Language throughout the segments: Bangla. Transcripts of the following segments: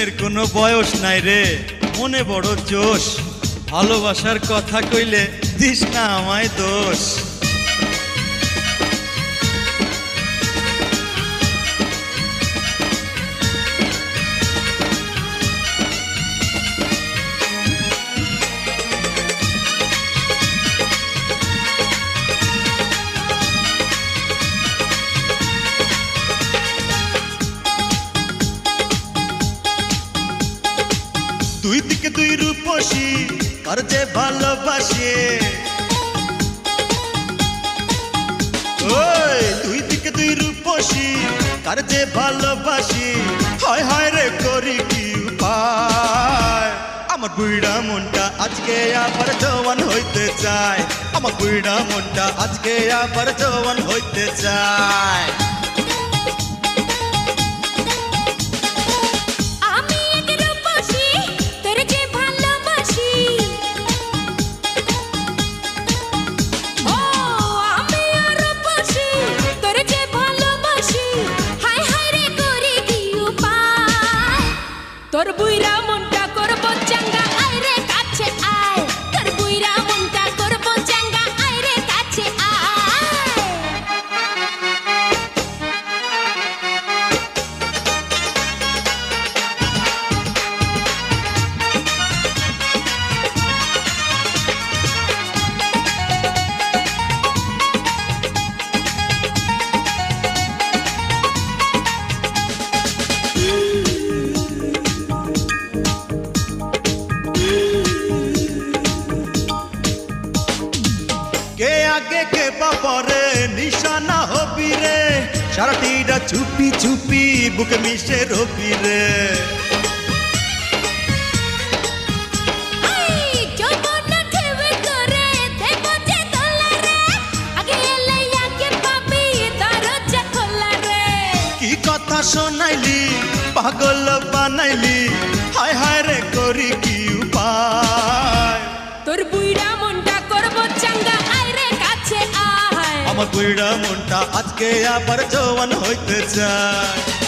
এর কোনো বয়স নাই রে। মনে বড় জোশ। ভালোবাসার কথা কইলে দিস না আমায় দোষ। রূপসী কার যে ভালোবাসে। দুই দিকে দুই রূপসী কার যে ভালোবাসি, হয় হয় রে করি কি উপায়। আমার বুড়া মনটা আজকে আবার জওয়ান হইতে চায়। আমার বুড়া মনটা আজকে আবার জওয়ান হইতে চায়। আগে কে বাপরে নিশানা হবি রে সারাটিরা চুপি চুপি বুকে মিশে রবি রে কথা শোনাইলি পাগল বানাইলি হায় হায় রে করি কি উপায়? বুড়া মনটা আজকে আবার জওয়ান হইতে চায়।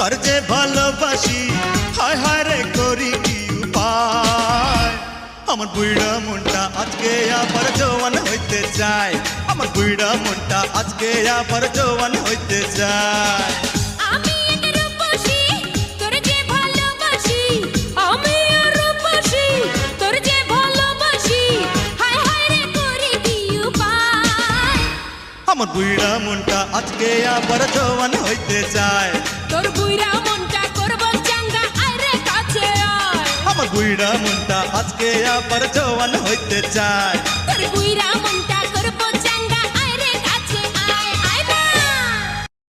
কার যে ভালোবাসি, হায় হায় রে করি কি উপায়? আমার বুড়া মনটা আজকে আবার জওয়ান হইতে চায়। আমার বুড়া মনটা আজকে আবার জওয়ান হইতে চায়। বুড়া মনটা আজকে আবার জওয়ান হইতে চায়। তোর বুইরা মনটা করব চাঙ্গা আরে কাছে আয়। আমার বুড়া মনটা আজকে আবার জওয়ান হইতে চায়। তোর বুইরা মনটা